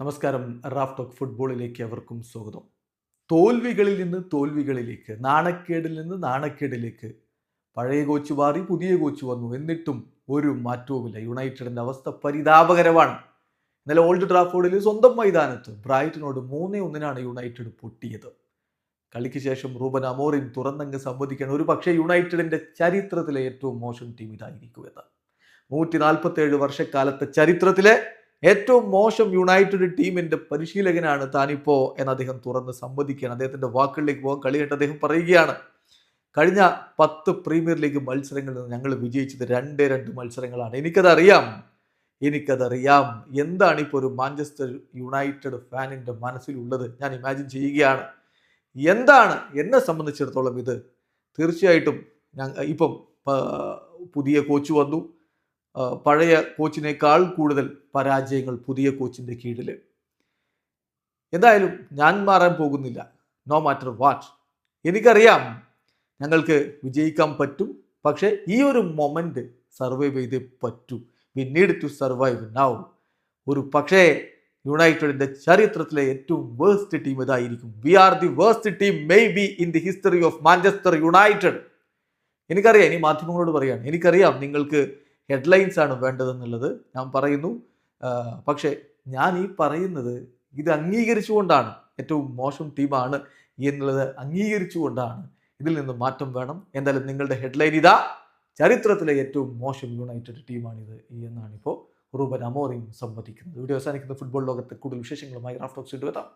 നമസ്കാരം. Raf talk ഫുട്ബോളിലേക്ക് അവർക്കും സ്വാഗതം. തോൽവികളിൽ നിന്ന് തോൽവികളിലേക്ക് നാണക്കേടിൽ നിന്ന് നാണക്കേടിലേക്ക് പഴയ കോച്ച് മാറി പുതിയ കോച്ച് വന്നു. എന്നിട്ടും ഒരു മാറ്റവുമില്ല. യുണൈറ്റഡിന്റെ അവസ്ഥ പരിതാപകരമാണ്. ഇന്നലെ ഓൾഡ് ട്രാഫോർഡിൽ സ്വന്തം മൈതാനത്ത് ബ്രൈറ്റനോട് മൂന്നേ ഒന്നിനാണ് യുണൈറ്റഡ് പൊട്ടിയത്. കളിക്ക് ശേഷം റൂബൻ അമോറിൻ തുറന്നങ്ങ് സംവദിക്കാൻ ഒരു പക്ഷേ യുണൈറ്റഡിന്റെ ചരിത്രത്തിലെ ഏറ്റവും മോശം ടീം ഇതായിരിക്കുമെന്ന്. നൂറ്റി നാൽപ്പത്തി ഏഴ് വർഷക്കാലത്തെ ചരിത്രത്തിലെ ഏറ്റവും മോശം യുണൈറ്റഡ് ടീമിന്റെ പരിശീലകനാണ് താനിപ്പോ എന്ന് അദ്ദേഹം തുറന്ന് സമ്മതിക്കുകയാണ് അദ്ദേഹത്തിന്റെ വാക്കുകളിലേക്ക് പോകാൻ കളി അദ്ദേഹം പറയുകയാണ് കഴിഞ്ഞ പത്ത് പ്രീമിയർ ലീഗ് മത്സരങ്ങളിൽ ഞങ്ങൾ വിജയിച്ചത് രണ്ട് രണ്ട് മത്സരങ്ങളാണ്. എനിക്കതറിയാം എനിക്കതറിയാം. എന്താണ് ഇപ്പോൾ ഒരു മാഞ്ചസ്റ്റർ യുണൈറ്റഡ് ഫാനിന്റെ മനസ്സിലുള്ളത്? ഞാൻ ഇമാജിൻ ചെയ്യുകയാണ് എന്താണ്? എന്നെ സംബന്ധിച്ചിടത്തോളം ഇത് തീർച്ചയായിട്ടും ഞാൻ ഇപ്പം പുതിയ കോച്ച് വന്നു. പഴയ കോച്ചിനേക്കാൾ കൂടുതൽ പരാജയങ്ങൾ പുതിയ കോച്ചിന്റെ കീഴിൽ എന്തായാലും ഞാൻ മാറാൻ പോകുന്നില്ല. നോ മാറ്റർ വാട്ട് എനിക്കറിയാം ഞങ്ങൾക്ക് വിജയിക്കാൻ പറ്റും. പക്ഷേ ഈ ഒരു മൊമെന്റ് സർവൈവ് ചെയ്തേ പറ്റൂ. We need to survive now ഒരു പക്ഷേ യുണൈറ്റഡിന്റെ ചരിത്രത്തിലെ ഏറ്റവും വേഴ്സ്റ്റ് ടീം ഇതായിരിക്കും. We are the worst team maybe in the history of Manchester United എനിക്കറിയാം ഇനി മാധ്യമങ്ങളോട് പറയാം. എനിക്കറിയാം നിങ്ങൾക്ക് ഹെഡ്ലൈൻസ് ആണ് വേണ്ടതെന്നുള്ളത് ഞാൻ പറയുന്നു. പക്ഷേ ഞാൻ ഈ പറയുന്നത് ഇത് അംഗീകരിച്ചുകൊണ്ടാണ്. ഏറ്റവും മോശം ടീമാണ് എന്നുള്ളത് അംഗീകരിച്ചുകൊണ്ടാണ്. ഇതിൽ നിന്ന് മാറ്റം വേണം. എന്തായാലും നിങ്ങളുടെ ഹെഡ്ലൈൻ ഇതാ. ചരിത്രത്തിലെ ഏറ്റവും മോശം യുണൈറ്റഡ് ടീമാണിത് എന്നാണ് ഇപ്പോൾ റൂബൻ അമോറിയും സമ്മതിക്കുന്നത് വീഡിയോ അവസാനിക്കുന്ന ഫുട്ബോൾ ലോകത്തെ കൂടുതൽ വിശേഷങ്ങളുമായി റാഫ്റ്റോക്സ് എത്താം.